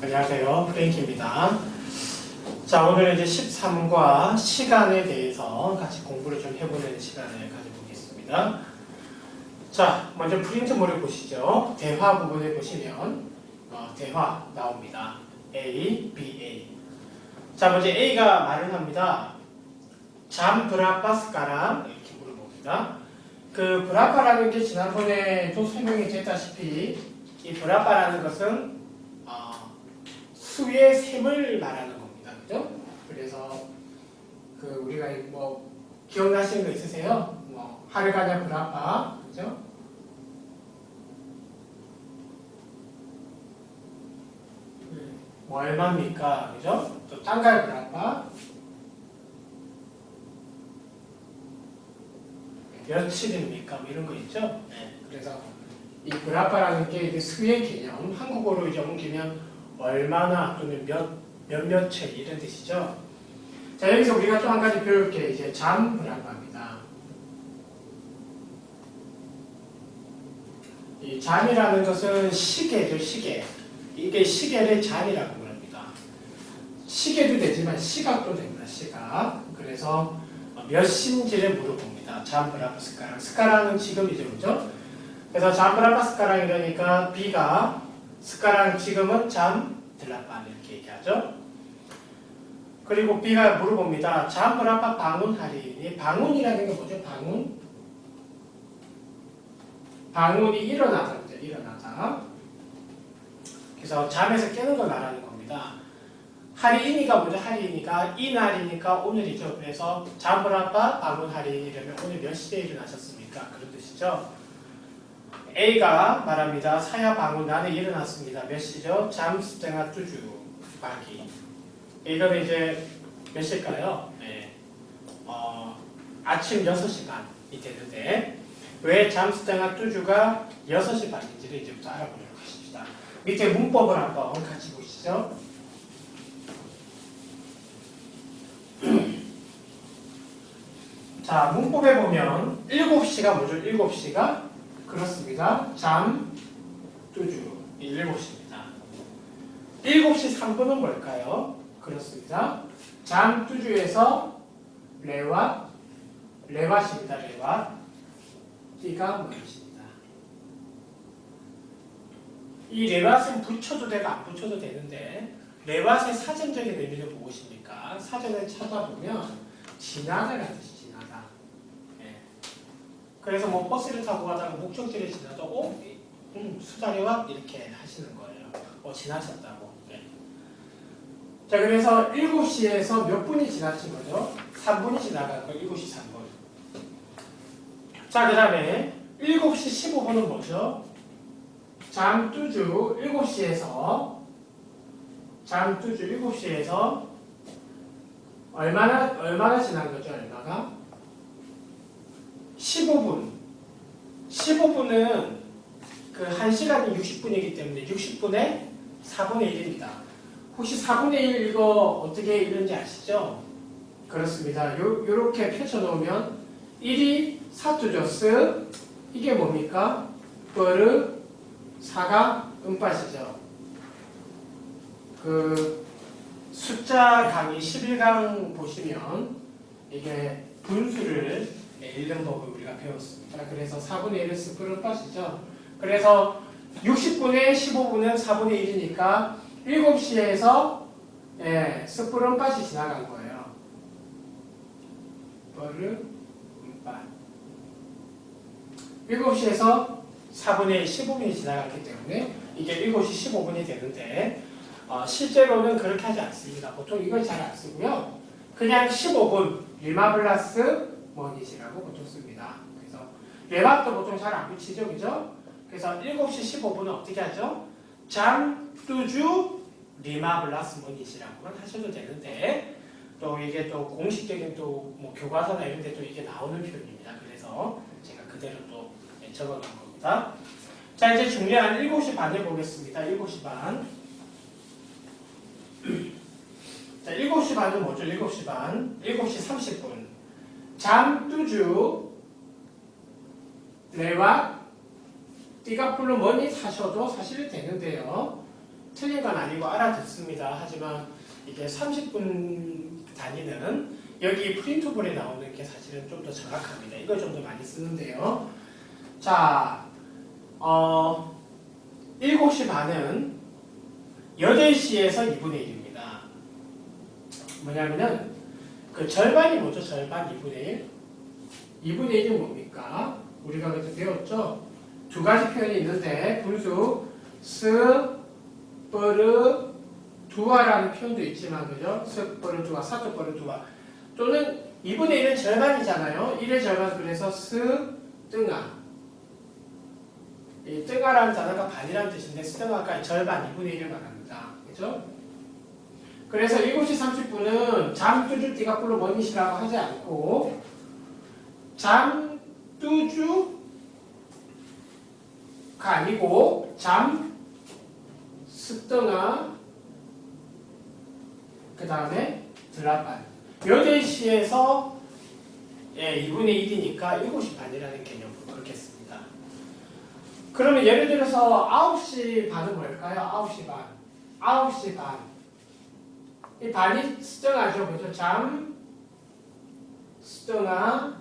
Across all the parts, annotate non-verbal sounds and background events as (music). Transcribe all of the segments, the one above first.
안녕하세요. 프랭키입니다. 자, 오늘은 이제 13과 시간에 대해서 같이 공부를 좀 해보는 시간을 가져보겠습니다. 자, 먼저 프린트물을 보시죠. 대화 부분을 보시면 어, 대화 나옵니다. A, B, A. 자, 먼저 A가 말을 합니다. 잠 브라파스카랑 이렇게 물어봅니다. 그 브라파라는 게 지난번에도 설명이 됐다시피 이 브라파라는 것은 어, 수의 셈을 말하는 겁니다. 그죠? 그래서 그 우리가 뭐 기억나시는 거 있으세요? 뭐 하르가냐 브라파 그죠? 뭐 얼마입니까? 그죠? 또 땅갈 브라파 며칠입니까? 뭐 이런 거 있죠? 네. 그래서 이 브라파라는 게 이제 수의 개념, 한국어로 이제 옮기면 얼마나 또는 몇, 몇몇째 이런 뜻이죠. 자, 여기서 우리가 또 한 가지 배울 게 이제 잠 브라파입니다. 이 잠이라는 것은 시계죠, 시계. 이게 시계를 잠이라고 합니다. 시계도 되지만 시각도 됩니다, 시각. 그래서 몇 신지를 물어봅니다. 잠 브라파 스카랑. 스카랑은 지금 이제 뭐죠? 그래서 잠 브라파 스카랑 이러니까 B가 스카랑 지금은 잠 들라판 이렇게 얘기하죠. 그리고 B가 물어봅니다. 잠 브라파 방문하리니 방문이라는 게 뭐죠? 방문? 방문이 일어나다, 일어나다. 그래서 잠에서 깨는 걸 말하는 겁니다. 하리이니가 뭐죠? 하리이니가 이날이니까 오늘이죠. 그래서 잠브라빠 방문 하리 이러면 오늘 몇 시에 일어나셨습니까? 그런 뜻이죠. A가 말합니다. 사야 방문 나는 일어났습니다. 몇 시죠? 잠스탱아 뚜주 바기. 이거는 이제 몇 시일까요? 네. 어, 아침 6시 반이 되는데 왜 잠스탱아 뚜주가 6시 반인지를 이제부터 알아보도록 하십시다. 밑에 문법을 한번 같이 보시죠. (clears throat) 자, 문법에 보면 7시가 뭐죠? 7시가 그렇습니다. 잠, 뚜주. 이 7시입니다. 7시 3분은 뭘까요? 그렇습니다. 잠, 뚜주에서 레와, 레와십니다. 레와. 띠가 뭐입니다. 이 레왓은 붙여도 되고 안 붙여도 되는데 레왓의 사전적인 의미를 무엇입니까? 사전을 찾아보면 지나다. 예. 그래서 뭐 버스를 타고 가다가 목적지를 지나도 어? 음, 수다리와 이렇게 하시는 거예요. 어, 지나셨다고. 예. 자, 그래서 7시에서 몇 분이 지나신 거죠? 3분이 지나간 거 7시 3분. 자, 그 다음에 7시 15분은 뭐죠? 잠뚜주 7시에서 잠뚜주 7시에서 얼마나 얼마나 지난 거죠? 얼마가? 15분. 15분은 그 1시간이 60분이기 때문에 60분의 4분의 1입니다. 혹시 4분의 1 이거 어떻게 이런지 아시죠? 그렇습니다. 요, 요렇게 펼쳐놓으면 1이 사투저스 이게 뭡니까? 뻘르 4가 음빠시죠. 그 숫자 강의 11강 보시면 이게 분수를 읽는 법을 우리가 배웠습니다. 그래서 4분의 1은 스프를 빠시죠. 그래서 60분의 15분은 4분의 1이니까 7시에서 예, 스프른 빠시 지나간 거예요. 버르 음빠 7시에서 4분의 15분이 지나갔기 때문에 이게 7시 15분이 되는데 어, 실제로는 그렇게 하지 않습니다. 보통 이걸 잘 안 쓰고요. 그냥 15분 리마블라스 보통 씁니다. 그래서 레밥도 보통 잘 안 붙이죠, 그죠? 그래서 7시 15분은 어떻게 하죠? 잠, 뚜주, 리마블라스 머닛이라고만 하셔도 되는데 또 이게 또 공식적인 또 뭐 교과서나 이런 데또 이게 나오는 표현입니다. 그래서 제가 그대로 또 적어 놓은 겁니다. 자, 이제 중요한 7시 반을 보겠습니다. 7시 반. (clears throat) 자, 7시 반은 뭐죠? 7시 반. 7시 30분. 잠뚜주 레와 띠가 풀로 머니 사셔도 사실 되는데요. 틀린 건 아니고 알아듣습니다. 하지만 이게 30분 단위는 여기 프린트볼에 나오는 게 사실은 좀 더 정확합니다. 이걸 좀 더 많이 쓰는데요. 자, 어, 7시 반은 8시에서 2분의 1입니다. 뭐냐면은 그 절반이 뭐죠? 절반 2분의 1. 2분의 1이 뭡니까? 우리가 그때 배웠죠? 두 가지 표현이 있는데 분수 스, 뻘르, 두화라는 표현도 있지만 그죠? 스, 뻘르, 두화, 사토, 뻘르, 두화 또는 2분의 1은 절반이잖아요. 1의 절반 그래서 스, 뜬아 이 뜨가라는 단어가 반이라는 뜻인데 스등아가 절반 2분의 1을 말합니다. 그죠? 그래서 7시 30분은 잠뚜주 띠가뿔로 머니시라고 하지 않고 잠뚜주가 아니고 잠 스등아 그 다음에 드라반 8시에서 예, 2분의 1이니까 7시 반이라는 개념으로 그렇게 씁니다. 그러면 예를 들어서 9시 반은 뭘까요? 9시 반. 9시 반. 이 반이 수정하죠. 그죠? 잠, 수정아.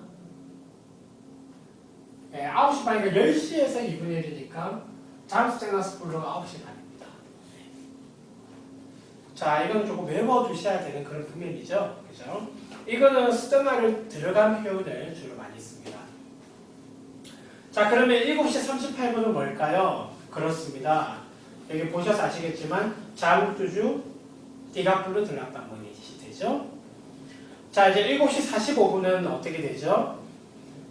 예, 9시 반이니까 10시에서 2분의 1이니까 잠, 수정아, 스플로가 9시 반입니다. 자, 이건 조금 외워두셔야 되는 그런 부면이죠. 그죠? 이거는 수정아를 들어간 표현을 주로 많이 씁니다. 자, 그러면 7시 38분은 뭘까요? 그렇습니다. 여기 보셔서 아시겠지만 자국주주 디가플루 들락방문이 되죠. 자, 이제 7시 45분은 어떻게 되죠?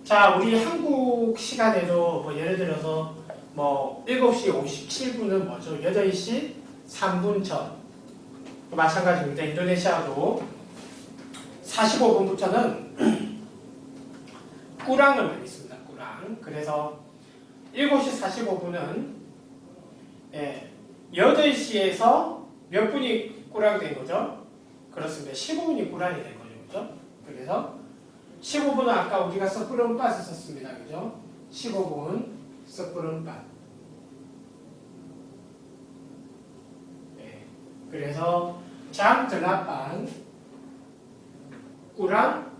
자, 우리 한국 시간에도 뭐 예를 들어서 뭐 7시 57분은 뭐죠? 8시 3분 전. 마찬가지입니다. 인도네시아도 45분부터는 (clears throat) 꾸랑을 많이 씁니다. 꾸랑. 그래서 7시 45분은 예, 8시에서 몇 분이 꾸랑이 된 거죠? 그렇습니다. 15분이 꾸랑이 된 거죠. 그죠? 그래서 15분은 아까 우리가 서프른빠스 썼습니다. 그죠? 15분 서프른빠. 예, 그래서 장 들라반 꾸랑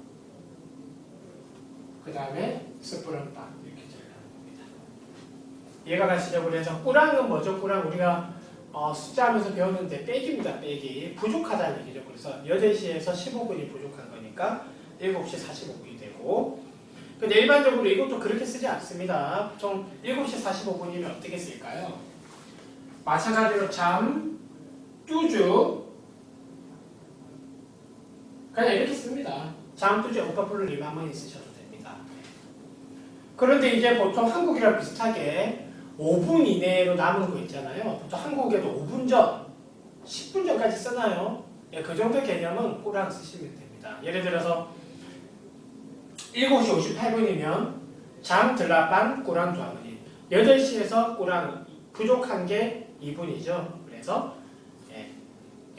그 다음에 스프른빠 이렇게 들어가는 겁니다. 이해가 가시죠? 그래서 꾸랑은 뭐죠? 꾸랑 우리가 어, 숫자하면서 배웠는데 빼기입니다. 빼기 부족하다는 얘기죠. 그래서 8시에서 15분이 부족한 거니까 7시 45분이 되고 근데 일반적으로 이것도 그렇게 쓰지 않습니다. 보통 7시 45분이면 어떻게 쓸까요? 마찬가지로 잠, 뚜주 그냥 이렇게 씁니다. 잠, 뚜주, 오빠플로 리마만이 쓰셔도 됩니다. 그런데 이제 보통 한국이랑 비슷하게 5분 이내로 남은 거 있잖아요. 보통 한국에도 5분 전, 10분 전까지 쓰나요? 예, 그 정도 개념은 꾸랑 쓰시면 됩니다. 예를 들어서 7시 58분이면 장, 들라반, 꾸랑 두아분이 8시에서 꾸랑 부족한 게 2분이죠. 그래서 예,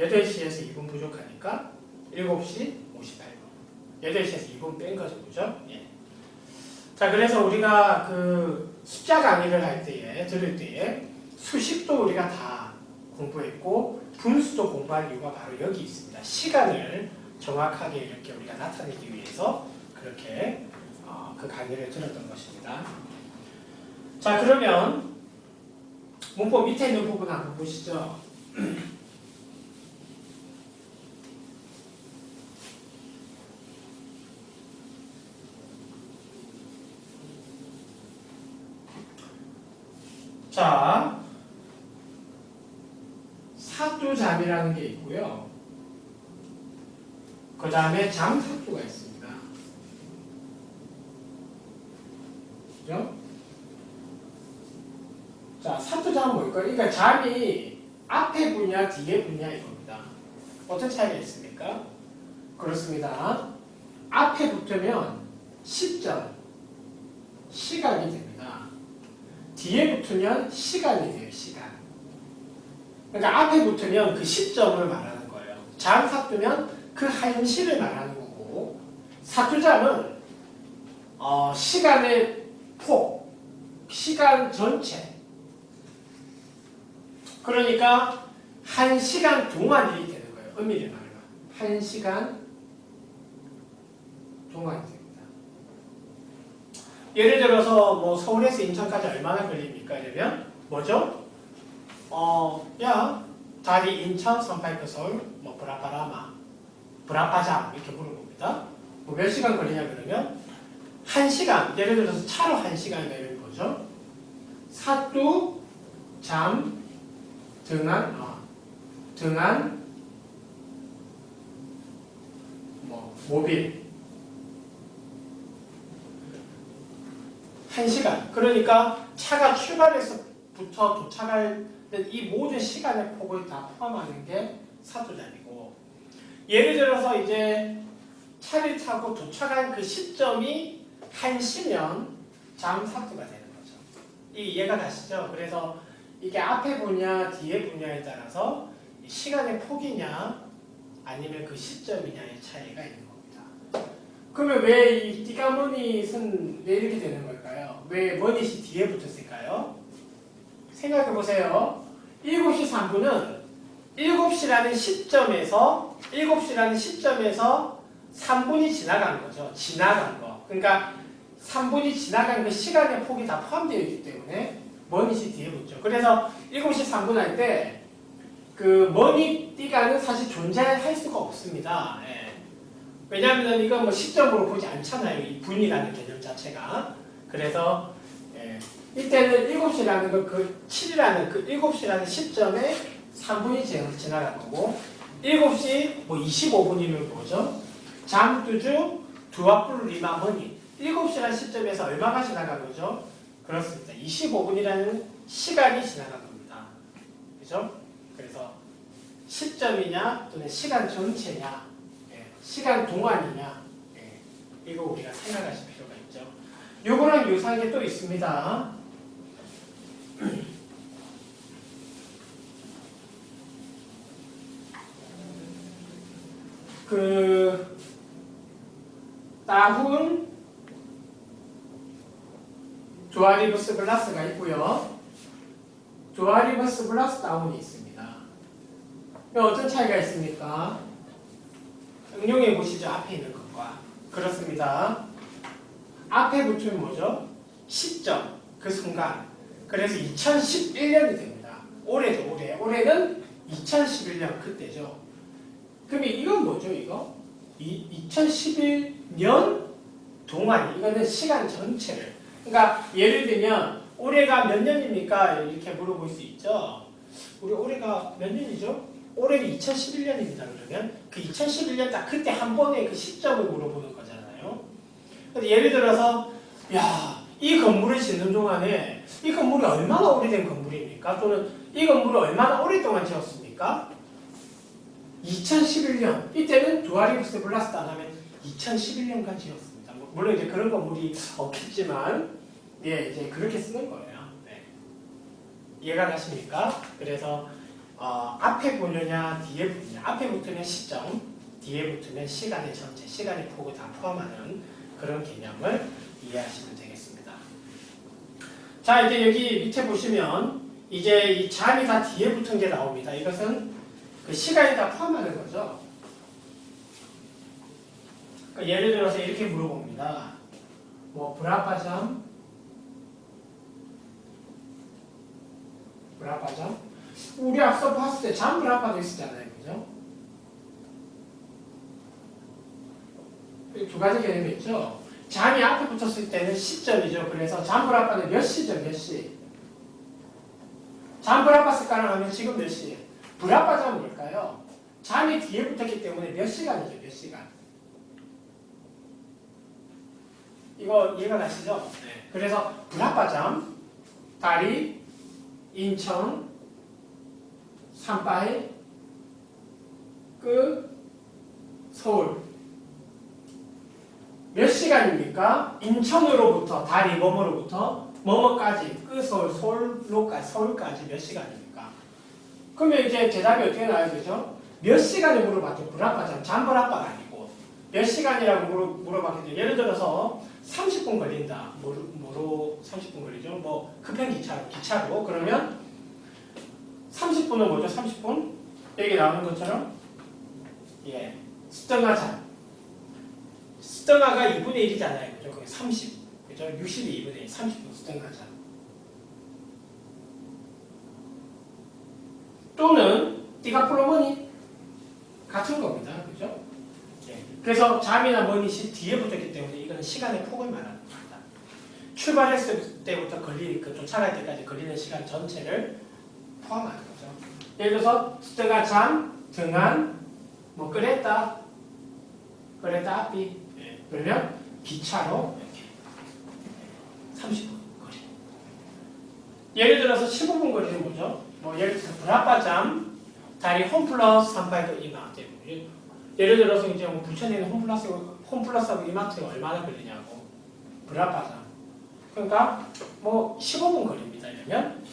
8시에서 2분 부족하니까 7시 58분 8시에서 2분 뺀 거죠. 그죠? 예. 자, 그래서 우리가 그 숫자 강의를 할 때에, 들을 때에 수식도 우리가 다 공부했고 분수도 공부할 이유가 바로 여기 있습니다. 시간을 정확하게 이렇게 우리가 나타내기 위해서 그렇게 어, 그 강의를 들었던 것입니다. 자, 그러면 문법 밑에 있는 부분 한번 보시죠. 자, 사두잠이라는 게 있고요. 그 다음에 잠사두가 있습니다. 그죠? 자, 사두잠은 뭘까요? 그러니까 잠이 앞에 분야, 뒤에 분야 이겁니다. 어떤 차이가 있습니까? 그렇습니다. 앞에 붙으면 시점, 시각이. 뒤에 붙으면 시간이 돼요, 시간. 그러니까 앞에 붙으면 그 시점을 말하는 거예요. 잠 사두면 그 한시를 말하는 거고, 사두잠은 어, 시간의 폭, 시간 전체. 그러니까 한 시간 동안이 되는 거예요. 엄밀히 말하면 한 시간 동안이. 예를 들어서 뭐 서울에서 인천까지 얼마나 걸립니까? 이러면 뭐죠? 어, 야, 다리 인천, 선파이크 서울, 뭐 브라파라마, 브라파잠 이렇게 물어봅니다. 뭐 몇 시간 걸리냐 그러면 한 시간, 예를 들어서 차로 한 시간이면 뭐죠? 사두, 잠, 등한, 아, 등한, 뭐 모빌 한 시간. 그러니까 차가 출발해서부터 도착할 이 모든 시간의 폭을 다 포함하는 게 사두잠이고 예를 들어서 이제 차를 타고 도착한 그 시점이 한 시면 잠사두가 되는 거죠. 이 이해가 가시죠? 그래서 이게 앞에 분야, 뒤에 분야에 따라서 이 시간의 폭이냐 아니면 그 시점이냐의 차이가 있는 겁니다. 그러면 왜 이 띠가머니는 왜 이렇게 되는 걸까요? 왜 머니시 뒤에 붙었을까요? 생각해 보세요. 7시 3분은 7시라는 시점에서 7시라는 시점에서 3분이 지나간 거죠. 지나간 거. 그러니까 3분이 지나간 그 시간의 폭이 다 포함되어 있기 때문에 머니시 뒤에 붙죠. 그래서 7시 3분 할 때 그 머니띠가는 사실 존재할 수가 없습니다. 예. 왜냐하면 이건 뭐 시점으로 보지 않잖아요. 이 분이라는 개념 자체가. 그래서 예. 이때는 7시라는 거, 그 7이라는 그 7시라는 시점에 3분이 지나간 거고 7시 뭐 25분이면 뭐죠? 잠두주 두아뿔 리마머니 7시라는 시점에서 얼마가 지나간 거죠? 그렇습니다. 25분이라는 시간이 지나간 겁니다. 그죠? 그래서 시점이냐 또는 시간 전체냐 예, 시간 동안이냐 예, 이거 우리가 생각하실 필 요거랑 유사한 게 또 있습니다. 그 따훈 조아리버스 플러스가 있고요. 조아리버스 플러스 다운이 있습니다. 그럼 어떤 차이가 있습니까? 응용해 보시죠. 앞에 있는 것과 그렇습니다. 앞에 붙으면 뭐죠? 시점, 그 순간. 그래서 2011년이 됩니다. 올해도 올해. 올해는 2011년 그때죠. 그럼 이건 뭐죠, 이거? 이 2011년 동안, 이거는 시간 전체를. 그러니까 예를 들면, 올해가 몇 년입니까? 이렇게 물어볼 수 있죠. 우리 올해가 몇 년이죠? 올해는 2011년입니다. 그러면 그 2011년 딱 그때 한 번의 그 시점을 물어보는 거잖아요. 예를 들어서, 야, 이 건물을 짓는 동안에 이 건물이 얼마나 오래된 건물입니까? 또는 이 건물을 얼마나 오랫동안 지었습니까? 2011년 이때는 두아리브스 플러스 안 하면 2011년까지였습니다. 뭐, 물론 이제 그런 건물이 없겠지만 예 이제 그렇게 쓰는 거예요. 네. 이해가 가십니까? 그래서 어, 앞에 보느냐 뒤에 보느냐 앞에 붙으면 시점 뒤에 붙으면 시간의 전체 시간의 폭을 다 포함하는 그런 개념을 이해하시면 되겠습니다. 자 이제 여기 밑에 보시면 이제 이 잠이 다 뒤에 붙은 게 나옵니다. 이것은 그 시간이 다 포함하는 거죠. 그러니까 예를 들어서 이렇게 물어봅니다. 뭐 브라파잠, 브라파잠. 우리 앞서 봤을 때 잠 브라파도 있었잖아요, 그죠? 이 두 가지 개념이 있죠. 잠이 앞에 붙었을 때는 시점이죠. 그래서 잠 브라파는 몇 시죠, 몇 시? 잠 브라파 습관을 하면 지금 몇 시? 브라파 잠은 뭘까요? 잠이 뒤에 붙었기 때문에 몇 시간이죠, 몇 시간? 이거 이해가 가시죠? 네. 그래서 브라파잠, 다리, 인천, 산바이, 그 서울. 몇 시간입니까? 인천으로부터 다리 뭐뭐로부터 뭐뭐까지 그 서울 서울로까지 서울까지 몇 시간입니까? 그러면 이제 대답이 어떻게 나와야 되죠? 몇 시간을 물어봤죠. 불아빠잖아. 잠불아빠가 아니고 몇 시간이라고 물어, 물어봤겠죠. 예를 들어서 30분 걸린다. 뭐로, 뭐로 30분 걸리죠? 뭐 급행 기차로 기차로 그러면 30분은 뭐죠? 30분? 여기 나오는 것처럼 예, 수등하자. 수등하가 2분의 1이잖아요. 그죠? 거기 30. 그죠? 60이 2분의 1, 30분 수등하자. 또는 띠가 플로머니 같은 겁니다. 그죠? 예. 그래서 잠이나 머니시 뒤에 붙었기 때문에 이거는 시간의 폭을 말하는 겁니다. 출발했을 때부터 걸리, 그 쫓아갈 때까지 걸리는 시간 전체를 포함하는 거죠. 예를 들어서 수트가 잠, 등한, 뭐 그랬다, 그랬다 앞이 예. 그러면 기차로 이렇게 30분 거리. 예를 들어서 15분 거리는 뭐죠? 뭐 예를 들어서 브라빠잠 다리 홈플러스 38도 이마트 예를 들어서 이제 뭐 부천에 있는 홈플러스 홈플러스하고 이마트가 얼마나 걸리냐고. 브라빠잠 그러니까 뭐 15분 거리입니다. 이러면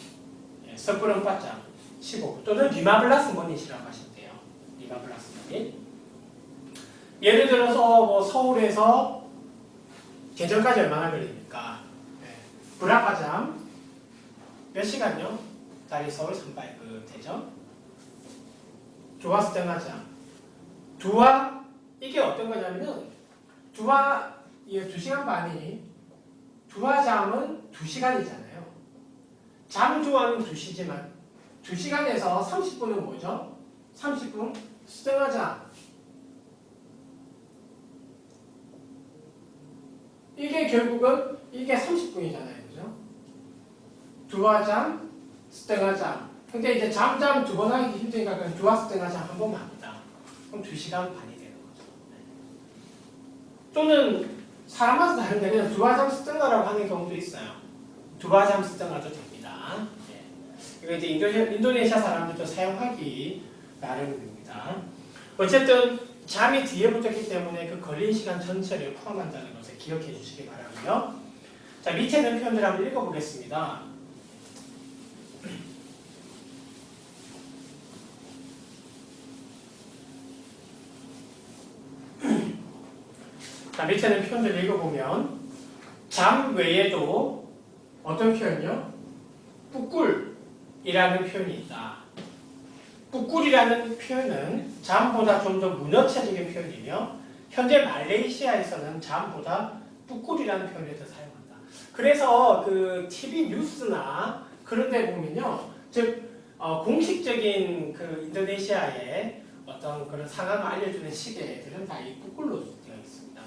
예, 서브런 빠잠 15분. 또는 리마블라스 머닛이라고 하시면 돼요. 리마블라스 머닛 예를 들어서 뭐 서울에서 대전까지 얼마나 걸립니까? 예, 브라빠잠 몇 시간요? 다리 서울 선발 그 대전 두화 수정하자 두화 이게 어떤 거냐면은 두화 이게 두 시간 반이 두화 잠은 두 시간이잖아요. 잠 두화는 두 시지만 두 시간에서 30분은 뭐죠? 30분 수정하자 이게 결국은 이게 30분이잖아요. 그죠? 두화잠, 스teg하잠. 근데 이제 잠잠 두 번 하기 힘드니까 그냥 두화 스teg하잠 한 번만 합니다. 그럼 두 시간 반이 되는 거죠. 네. 또는 사람마다 다른데 그냥 두화잠 스teg하라고 하는 경우도 있어요. 두화잠 스teg하도 됩니다. 예. 이거 이제 인도, 인도네시아 사람들도 사용하기 나름입니다. 어쨌든 잠이 뒤에 붙었기 때문에 그 걸린 시간 전체를 포함한다는 것을 기억해 주시기 바라고요. 자 밑에 있는 표현들 한번 읽어보겠습니다. 자 밑에 있는 표현들 읽어보면 잠 외에도 어떤 표현이요? 뿌꿀이라는 표현이 있다. 뿌꿀이라는 표현은 잠보다 좀 더 문어체적인 표현이며 현재 말레이시아에서는 잠보다 뿌꿀이라는 표현을 더 사용한다. 그래서 그 TV 뉴스나 그런 데 보면요. 즉 어, 공식적인 그 인도네시아의 어떤 그런 상황을 알려주는 시계들은 다 이 뿌꿀로 되어 있습니다.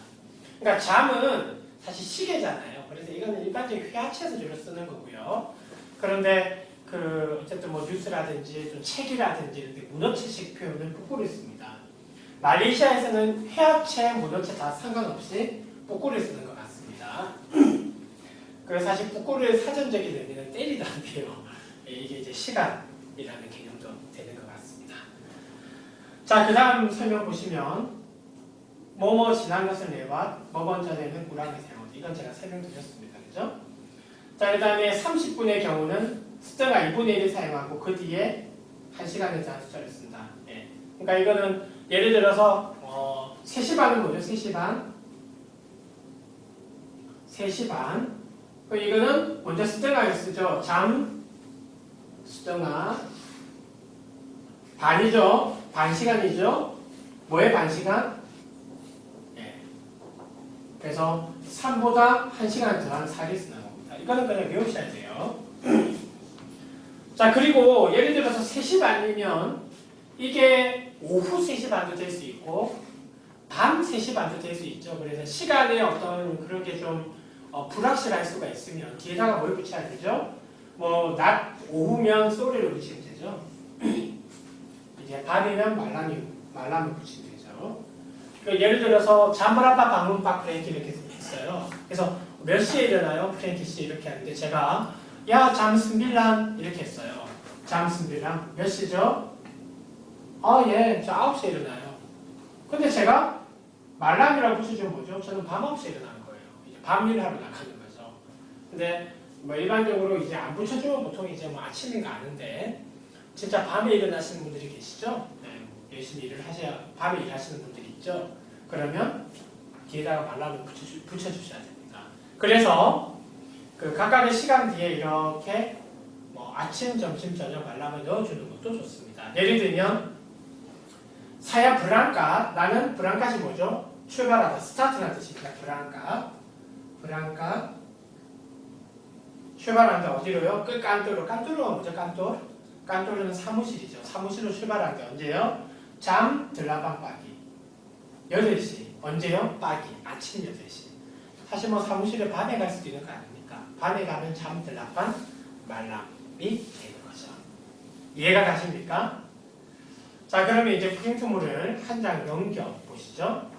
그러니까 잠은 사실 시계잖아요. 그래서 이거는 일반적인 회화체에서 주로 쓰는 거고요. 그런데 그 어쨌든 뭐 뉴스라든지 좀 책이라든지 이런 데 문어체식 표현은 뿌꾸를 씁니다. 말레이시아에서는 회화체, 문어체 다 상관없이 뿌꾸를 쓰는 것 같습니다. (clears throat) 그래서 사실 뿌꾸를 사전적인 의미는 때리다인데요. 예, 이게 이제 시간이라는 개념도 되는 것 같습니다. 자, 그 다음 설명 보시면 뭐뭐 지난 것을 내와 뭐번 전에는 우랑이 세워 이건 제가 설명드렸습니다. 그죠? 자, 그 다음에 30분의 경우는 숫자가 2분의 1을 사용하고 그 뒤에 1시간에 대한 숫자를 쓴다. 예. 그러니까 이거는 예를 들어서 어, 3시 반은 뭐죠? 3시 반. 3시 반. 그럼 이거는 먼저 숫자를 쓰죠. 잠, 숫자가 반이죠. 반 시간이죠. 뭐의 반 시간? 예. 그래서 3보다 1시간 더한 4를 쓰는 겁니다. 이거는 그냥 외우셔야 돼요. (clears throat) 자 그리고 예를 들어서 3시 반이면 이게 오후 3시 반도 될 수 있고 밤 3시 반도 될 수 있죠. 그래서 시간에 어떤 그런 게좀 어, 불확실할 수가 있으면 뒤에다가 뭘 붙여야 되죠? 뭐 낮 오후면 소리를 붙이면 되죠. (clears throat) 이제 밤이면 말람이 말람을 붙이면 되죠. 그러니까 예를 들어서 잠브라파 방문박 프랭키 이렇게 했어요. 그래서 몇 시에 일어나요? 프랭키 씨 이렇게 하는데 제가 야 잠스밀란 이렇게 했어요. 잠스밀란 몇 시죠? 아 예, 저 9시에 일어나요. 근데 제가 말람이라고 붙여주면 뭐죠? 저는 밤 9시에 일어나는 거예요. 이제 밤일을 하러 나가는 거죠. 근데 뭐 일반적으로 이제 안 붙여주면 보통 이제 뭐 아침인가 아는데 진짜 밤에 일어나시는 분들이 계시죠? 네, 열심히 일을 하셔야 밤에 일하시는 분들이 있죠. 그러면 뒤에다가 말람을 붙여주, 붙여주셔야 됩니다. 그래서 그 각각의 시간 뒤에 이렇게 뭐 아침, 점심, 저녁 말람을 넣어주는 것도 좋습니다. 예를 들면 사야 브랑카 나는 브랑카시 뭐죠? 출발하다 스타트라는 뜻입니다. 브랑카 브랑카 출발하는데 어디로요? 끝 깐토로 깐토로가 뭐죠? 깐토 깐토르는 사무실이죠. 사무실로 출발하는데 언제요? 잠 들라방 빠기 8시 언제요? 빠기 아침 8시 사실 뭐 사무실에 밤에 갈 수도 있는 거 아닙니까? 밤에 가면 잠 들라방 말람이 되는 거죠. 이해가 가십니까? 자 그러면 이제 프린트물을 한 장 넘겨 보시죠.